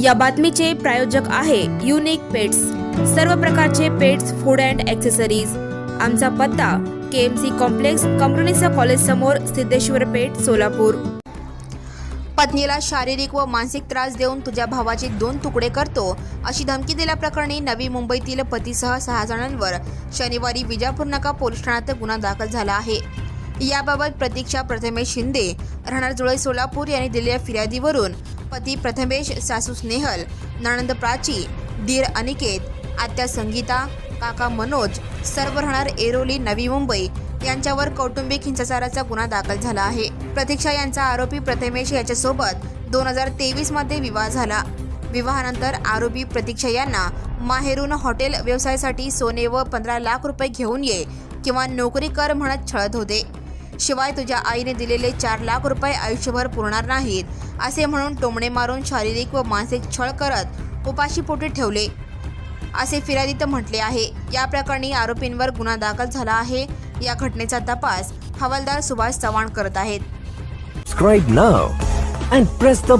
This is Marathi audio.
या बातमीचे प्रायोजक आहे युनिक पेट्स सर्व प्रकारचे पेट्स फूड अँड ॲक्सेसरीज आमचा पत्ता के एम सी कॉम्प्लेक्स कंपनीचा कॉलेज समोर सिद्धेश्वर पेठ सोलापूर. पत्नीला शारीरिक व मानसिक त्रास देऊन तुझ्या भावाचे दोन तुकडे करतो अशी धमकी दिल्याप्रकरणी नवी मुंबईतील पतीसह सहा जणांवर शनिवारी विजापूर नका पोलीस ठाण्यात गुन्हा दाखल झाला आहे. याबाबत प्रतीक्षा प्रथमेश शिंदे राहणार जुळे सोलापूर यांनी दिलेल्या फिर्यादीवरून पती प्रथमेश सासू स्नेहल नणंद प्राची दीर अनिकेत आत्या संगीता काका मनोज सर्व राहणार एरोली नवी मुंबई यांच्यावर कौटुंबिक हिंसाचाराचा गुन्हा दाखल झाला आहे. प्रतीक्षा यांचा आरोपी प्रथमेश याच्यासोबत दोन हजार तेवीसमध्ये विवाह झाला. विवाहानंतर आरोपी प्रतीक्षा यांना माहेरून हॉटेल व्यवसायासाठी सोने व पंधरा लाख रुपये घेऊन ये किंवा नोकरी कर म्हणत छळत होते. शिवाय तुझ्या आईने दिलेले चार लाख रुपये आयुष्यभर पुरणार नाहीत असे म्हणून टोमणे मारून शारीरिक व मानसिक छळ करत उपाशीपोटी ठेवले. असे फिर्यादीत म्हटले आहे. या प्रकरणी आरोपींवर गुन्हा दाखल झाला आहे. या घटनेचा तपास हवालदार सुभाष चव्हाण करत आहेत. Subscribe now and press